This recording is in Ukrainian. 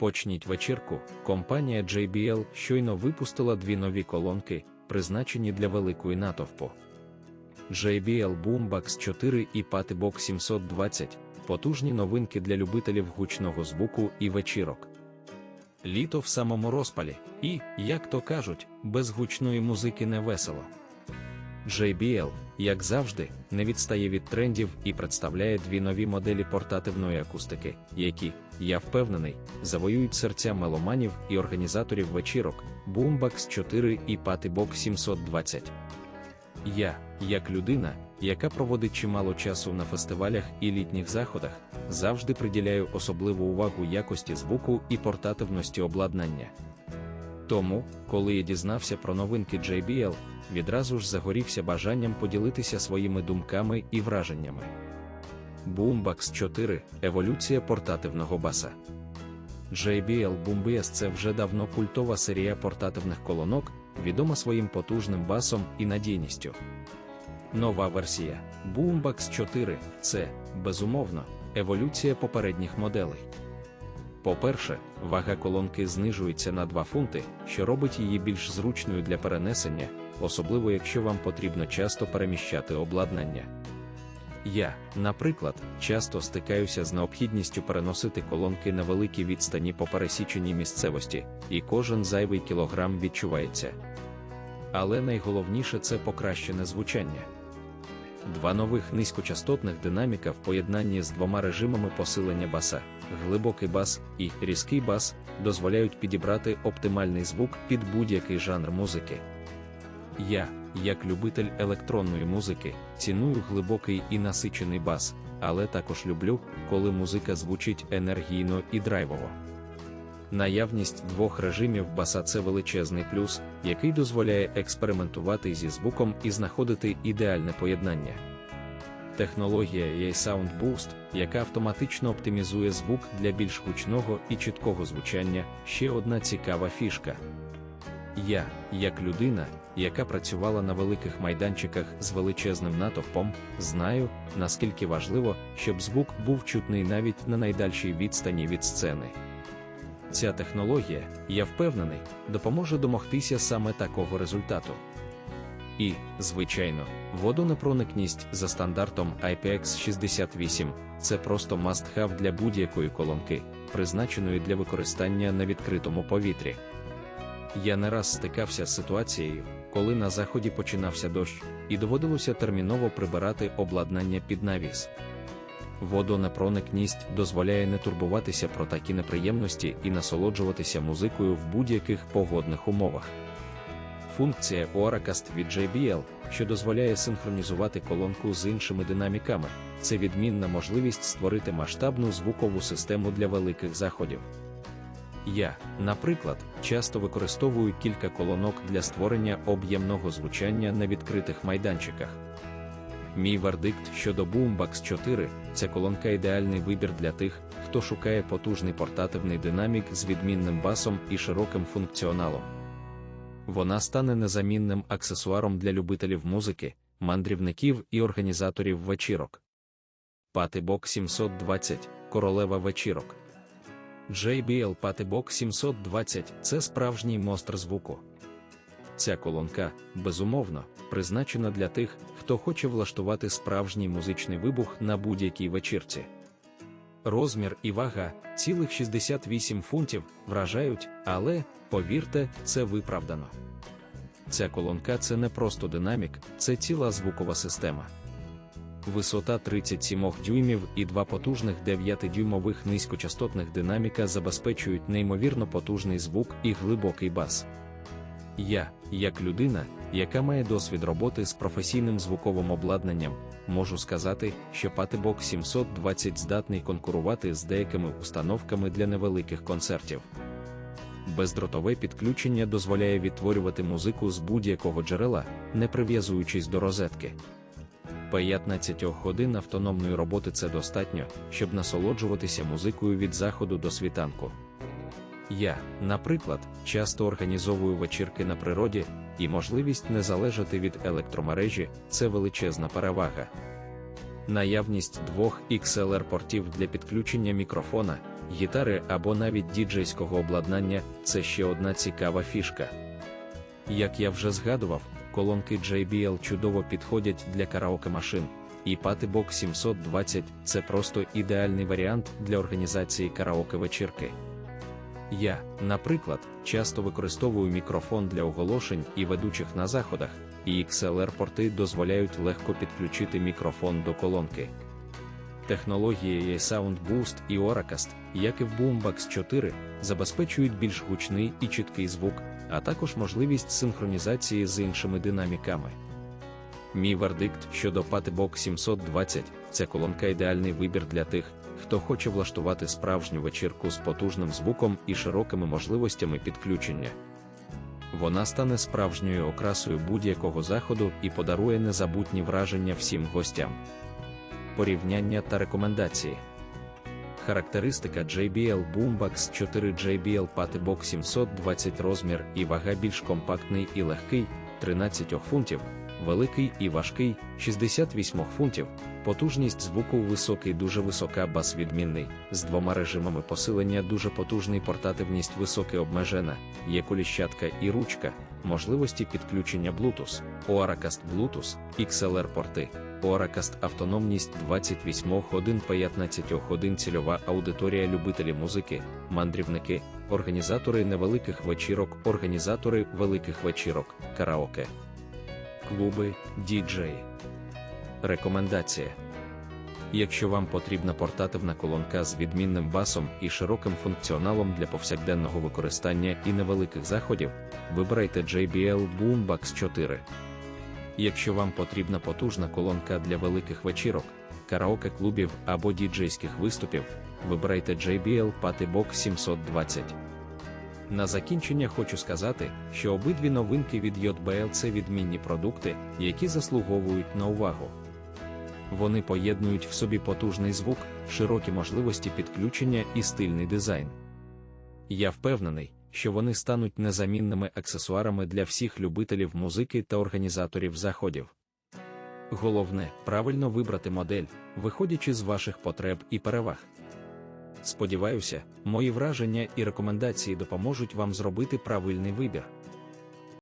Почніть вечірку. Компанія JBL щойно випустила дві нові колонки, призначені для великої натовпу. JBL Boombox 4 і Patebox 720 потужні новинки для любителів гучного звуку і вечірок. Літо в самому розпалі, і, як то кажуть, без гучної музики не весело. JBL, як завжди, не відстає від трендів і представляє дві нові моделі портативної акустики, які, я впевнений, завоюють серця меломанів і організаторів вечірок Boombox 4 і Patebox 720. Я, як людина, яка проводить чимало часу на фестивалях і літніх заходах, завжди приділяю особливу увагу якості звуку і портативності обладнання. Тому, коли я дізнався про новинки JBL, відразу ж загорівся бажанням поділитися своїми думками і враженнями. Boombox 4 еволюція портативного баса. JBL Boombass – це вже давно культова серія портативних колонок, відома своїм потужним басом і надійністю. Нова версія Boombox 4 це, безумовно, еволюція попередніх моделей. По-перше, вага колонки знижується на 2 фунти, що робить її більш зручною для перенесення, особливо якщо вам потрібно часто переміщати обладнання. Я, наприклад, часто стикаюся з необхідністю переносити колонки на великій відстані по пересіченій місцевості, і кожен зайвий кілограм відчувається. Але найголовніше це покращене звучання. Два нових низькочастотних динаміка в поєднанні з двома режимами посилення баса, глибокий бас і різкий бас, дозволяють підібрати оптимальний звук під будь-який жанр музики. Я, як любитель електронної музики, ціную глибокий і насичений бас, але також люблю, коли музика звучить енергійно і драйвово. Наявність двох режимів баса це величезний плюс, який дозволяє експериментувати зі звуком і знаходити ідеальне поєднання. Технологія AI Sound Boost, яка автоматично оптимізує звук для більш гучного і чіткого звучання, ще одна цікава фішка. Я, як людина, яка працювала на великих майданчиках з величезним натовпом, знаю, наскільки важливо, щоб звук був чутний навіть на найдальшій відстані від сцени. Ця технологія, я впевнений, допоможе домогтися саме такого результату. І, звичайно, водонепроникність за стандартом IPX68 це просто must-have для будь-якої колонки, призначеної для використання на відкритому повітрі. Я не раз стикався з ситуацією, коли на заході починався дощ, і доводилося терміново прибирати обладнання під навіс. Водонепроникність дозволяє не турбуватися про такі неприємності і насолоджуватися музикою в будь-яких погодних умовах. Функція Oracast від JBL, що дозволяє синхронізувати колонку з іншими динаміками, це відмінна можливість створити масштабну звукову систему для великих заходів. Я, наприклад, часто використовую кілька колонок для створення об'ємного звучання на відкритих майданчиках. Мій вердикт щодо Boombox 4 ця колонка ідеальний вибір для тих, хто шукає потужний портативний динамік з відмінним басом і широким функціоналом. Вона стане незамінним аксесуаром для любителів музики, мандрівників і організаторів вечірок. Patebox 720 королева вечірок. JBL Patebox 720 це справжній монстр звуку. Ця колонка, безумовно, призначена для тих, хто хоче влаштувати справжній музичний вибух на будь-якій вечірці. Розмір і вага цілих 68 фунтів вражають, але, повірте, це виправдано. Ця колонка це не просто динамік, це ціла звукова система. Висота 37 дюймів і два потужних 9-дюймових низькочастотних динаміка забезпечують неймовірно потужний звук і глибокий бас. Я, як людина, яка має досвід роботи з професійним звуковим обладнанням, можу сказати, що Patebox 720 здатний конкурувати з деякими установками для невеликих концертів. Бездротове підключення дозволяє відтворювати музику з будь-якого джерела, не прив'язуючись до розетки. 15 годин автономної роботи це достатньо, щоб насолоджуватися музикою від заходу до світанку. Я, наприклад, часто організовую вечірки на природі, і можливість не залежати від електромережі це величезна перевага. Наявність двох XLR-портів для підключення мікрофона, гітари або навіть діджейського обладнання це ще одна цікава фішка. Як я вже згадував, колонки JBL чудово підходять для караоке машин, і Patebox 720 це просто ідеальний варіант для організації караоке вечірки. Я, наприклад, часто використовую мікрофон для оголошень і ведучих на заходах, і XLR-порти дозволяють легко підключити мікрофон до колонки. Технології Sound Boost і Oracast, як і в Boombox 4, забезпечують більш гучний і чіткий звук, а також можливість синхронізації з іншими динаміками. Мій вердикт щодо Patebox 720 ця колонка ідеальний вибір для тих, хто хоче влаштувати справжню вечірку з потужним звуком і широкими можливостями підключення. Вона стане справжньою окрасою будь-якого заходу і подарує незабутні враження всім гостям. Порівняння та рекомендації. Характеристика JBL Boombox 4 JBL Patebox 720 розмір і вага більш компактний і легкий 13 фунтів, великий і важкий 68 фунтів, потужність звуку високий, дуже висока бас відмінний, з двома режимами посилення дуже потужний портативність високе обмежена, є коліщатка і ручка, можливості підключення Bluetooth, Oracast Bluetooth, XLR порти. Oracast автономність 28 годин 15 годин цільова аудиторія любителі музики, мандрівники, організатори невеликих вечірок, організатори великих вечірок, караоке, клуби, діджеї. Рекомендація. Якщо вам потрібна портативна колонка з відмінним басом і широким функціоналом для повсякденного використання і невеликих заходів, вибирайте JBL Boombox 4. Якщо вам потрібна потужна колонка для великих вечірок, караоке клубів або діджейських виступів, вибирайте JBL Patebox 720. На закінчення хочу сказати, що обидві новинки від JBL це відмінні продукти, які заслуговують на увагу. Вони поєднують в собі потужний звук, широкі можливості підключення і стильний дизайн. Я впевнений, що вони стануть незамінними аксесуарами для всіх любителів музики та організаторів заходів. Головне правильно вибрати модель, виходячи з ваших потреб і переваг. Сподіваюся, мої враження і рекомендації допоможуть вам зробити правильний вибір.